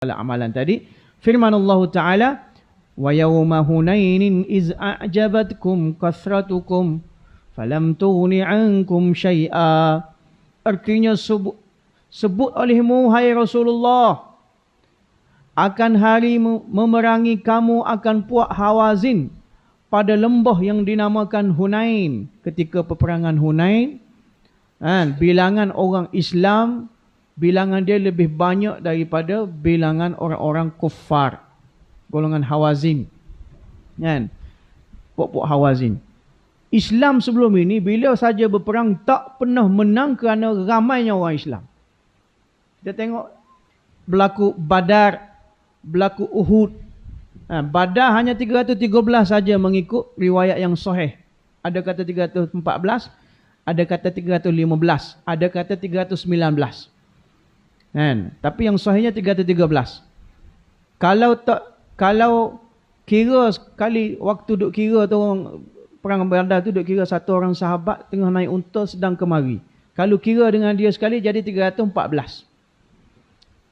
amalan tadi. Firman Allah Ta'ala, وَيَوْمَ هُنَيْنٍ إِذْ أَعْجَبَتْكُمْ كَثْرَتُكُمْ فَلَمْ تُغْنِ عَنْكُمْ شَيْئًا Artinya sebut, sebut olehmu, hai Rasulullah, akan hari memerangi kamu akan puak Hawazin pada lembah yang dinamakan Hunain. Ketika peperangan Hunain, kan, bilangan orang Islam, bilangan dia lebih banyak daripada bilangan orang-orang kufar golongan Hawazin. Kan? Pok-pok Hawazin. Islam sebelum ini bila saja berperang tak pernah menang kerana ramainya orang Islam. Kita tengok berlaku Badar, berlaku Uhud. Ha, Badar hanya 313 saja mengikut riwayat yang sahih. Ada kata 314, ada kata 315, ada kata 319. Kan? Tapi yang sahihnya 313. Kalau tak kalau kira sekali waktu duk kira tu orang perang Badar tu duk kira satu orang sahabat tengah naik unta sedang kemari. Kalau kira dengan dia sekali jadi 314.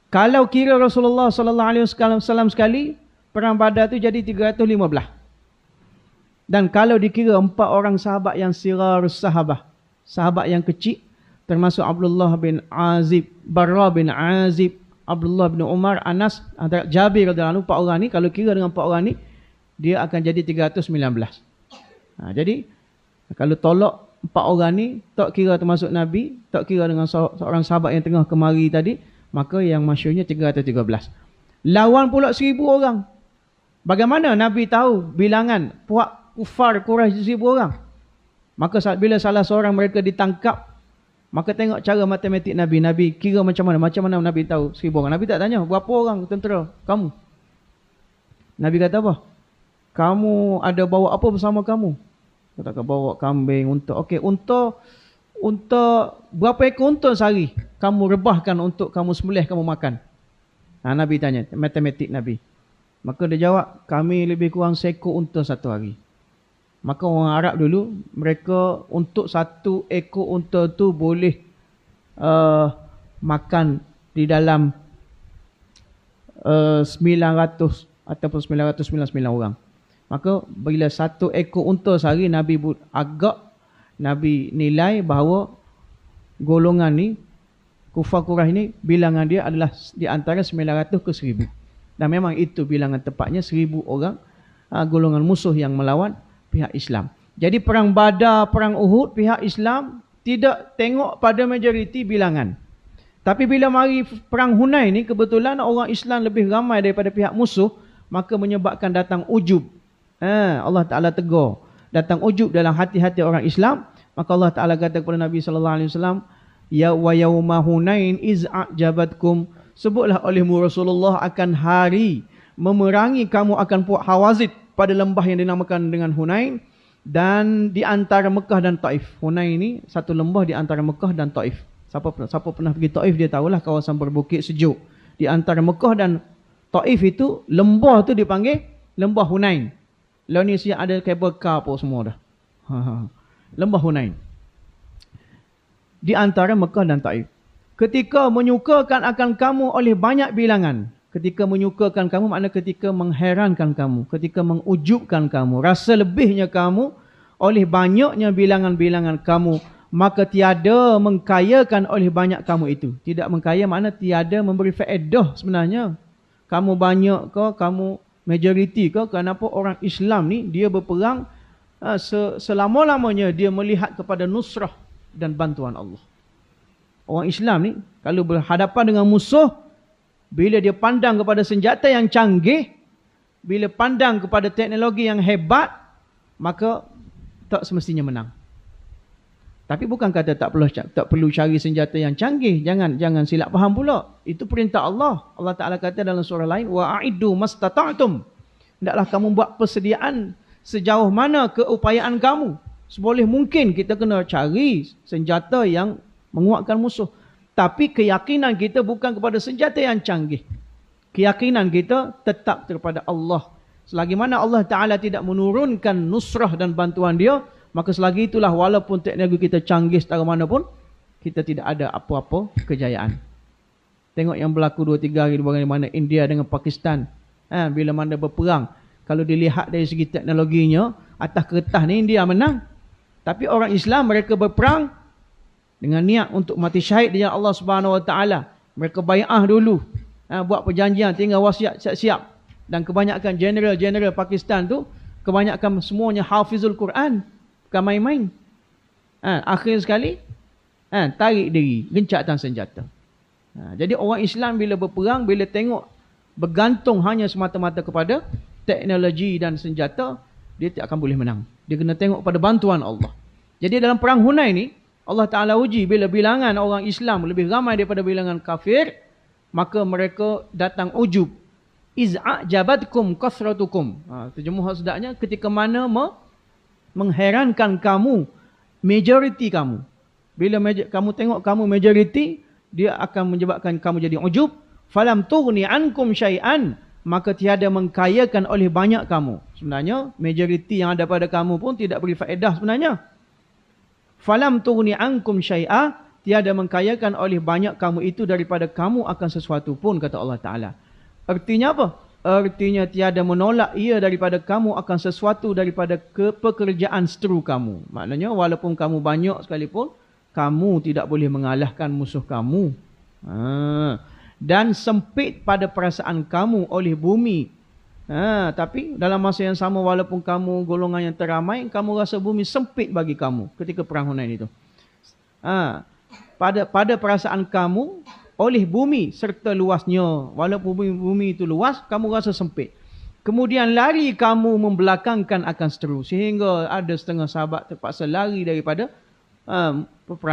Kalau kira Rasulullah sallallahu alaihi wasallam sekali perang Badar tu jadi 315. Dan kalau dikira empat orang sahabat yang sirar sahabat, sahabat yang kecil termasuk Abdullah bin Azib, Barra bin Azib, Abdullah bin Umar, Anas, Jabir radhiyallahu anhu, empat orang ni kalau kira dengan empat orang ni dia akan jadi 319. Ha, jadi kalau tolak empat orang ni tak kira termasuk Nabi, tak kira dengan seorang sahabat yang tengah kemari tadi, maka yang masyhurnya 313. Lawan pula seribu orang. Bagaimana Nabi tahu bilangan puak kufar Quraisy seribu orang? Maka bila salah seorang mereka ditangkap Maka tengok cara matematik Nabi. Nabi kira macam mana. Macam mana Nabi tahu seribu orang. Nabi tak tanya. Berapa orang tentera? Kamu. Nabi kata apa? Kamu ada bawa apa bersama kamu? Kata bawa kambing, unta. Okey, unta. Unta. Berapa ekor unta sehari? Kamu rebahkan untuk kamu sembelih, kamu makan. Nah, Nabi tanya. Matematik Nabi. Maka dia jawab. Kami lebih kurang seekor unta satu hari. Maka orang Arab dulu, mereka untuk satu ekor unta tu boleh uh, makan di dalam uh, 900 ataupun 999 orang. Maka bila satu ekor unta sehari, Nabi agak Nabi nilai bahawa golongan ni, kufar kurah ni, bilangan dia adalah di antara 900 ke 1000. Dan memang itu bilangan tepatnya 1000 orang uh, golongan musuh yang melawan pihak Islam. Jadi perang Badar, perang Uhud, pihak Islam tidak tengok pada majoriti bilangan. Tapi bila mari perang Hunain ni kebetulan orang Islam lebih ramai daripada pihak musuh, maka menyebabkan datang ujub. Ha, Allah Taala tegur, datang ujub dalam hati-hati orang Islam, maka Allah Taala kata kepada Nabi sallallahu alaihi wasallam, "Ya wa yauma Hunain iz a'jabatkum" Sebutlah olehmu Rasulullah akan hari memerangi kamu akan puak Hawazit pada lembah yang dinamakan dengan Hunain dan di antara Mekah dan Taif. Hunain ini satu lembah di antara Mekah dan Taif. Siapa siapa pernah pergi Taif dia tahulah kawasan berbukit sejuk. Di antara Mekah dan Taif itu lembah tu dipanggil lembah Hunain. Lalu ni siap ada kabel car apa semua dah. Ha, ha, ha. Lembah Hunain. Di antara Mekah dan Taif. Ketika menyukakan akan kamu oleh banyak bilangan, ketika menyukakan kamu makna ketika mengherankan kamu ketika mengujubkan kamu rasa lebihnya kamu oleh banyaknya bilangan-bilangan kamu maka tiada mengkayakan oleh banyak kamu itu. Tidak mengkaya makna tiada memberi faedah sebenarnya. Kamu banyak ke kamu majoriti ke kenapa orang Islam ni dia berperang ha, selama-lamanya dia melihat kepada nusrah dan bantuan Allah. Orang Islam ni kalau berhadapan dengan musuh bila dia pandang kepada senjata yang canggih, bila pandang kepada teknologi yang hebat, maka tak semestinya menang. Tapi bukan kata tak perlu tak perlu cari senjata yang canggih. Jangan jangan silap faham pula. Itu perintah Allah. Allah Taala kata dalam surah lain, wa a'iddu mastata'tum. Hendaklah kamu buat persediaan sejauh mana keupayaan kamu. Seboleh mungkin kita kena cari senjata yang menguatkan musuh. Tapi keyakinan kita bukan kepada senjata yang canggih. Keyakinan kita tetap kepada Allah. Selagi mana Allah Ta'ala tidak menurunkan nusrah dan bantuan dia, maka selagi itulah walaupun teknologi kita canggih setara mana pun, kita tidak ada apa-apa kejayaan. Tengok yang berlaku dua tiga hari di mana India dengan Pakistan. Ha, bila mana berperang. Kalau dilihat dari segi teknologinya, atas kertas ni India menang. Tapi orang Islam mereka berperang dengan niat untuk mati syahid dengan Allah Subhanahu Wa Taala. Mereka bayar dulu. Ha, buat perjanjian tinggal wasiat siap-siap. Dan kebanyakan general-general Pakistan tu kebanyakan semuanya hafizul Quran. Bukan main-main. Ha, akhir sekali ha, tarik diri, gencatan senjata. Ha, jadi orang Islam bila berperang, bila tengok bergantung hanya semata-mata kepada teknologi dan senjata, dia tidak akan boleh menang. Dia kena tengok pada bantuan Allah. Jadi dalam perang Hunain ni, Allah Ta'ala uji bila bilangan orang Islam lebih ramai daripada bilangan kafir, maka mereka datang ujub. Iz'a'jabatkum kasratukum. Ha, terjemuh sedaknya, ketika mana me mengherankan kamu, majoriti kamu. Bila kamu tengok kamu majoriti, dia akan menyebabkan kamu jadi ujub falam tughni ankum syai'an maka tiada mengkayakan oleh banyak kamu sebenarnya majoriti yang ada pada kamu pun tidak beri faedah sebenarnya falam tughni ankum syai'a tiada mengkayakan oleh banyak kamu itu daripada kamu akan sesuatu pun kata Allah taala artinya apa artinya tiada menolak ia daripada kamu akan sesuatu daripada pekerjaan seteru kamu maknanya walaupun kamu banyak sekalipun kamu tidak boleh mengalahkan musuh kamu. Ha. Dan sempit pada perasaan kamu oleh bumi. Ha. Tapi dalam masa yang sama walaupun kamu golongan yang teramai, kamu rasa bumi sempit bagi kamu ketika perang Hunain itu. Ha. Pada pada perasaan kamu oleh bumi serta luasnya. Walaupun bumi, bumi itu luas, kamu rasa sempit. Kemudian lari kamu membelakangkan akan seteru. Sehingga ada setengah sahabat terpaksa lari daripada um,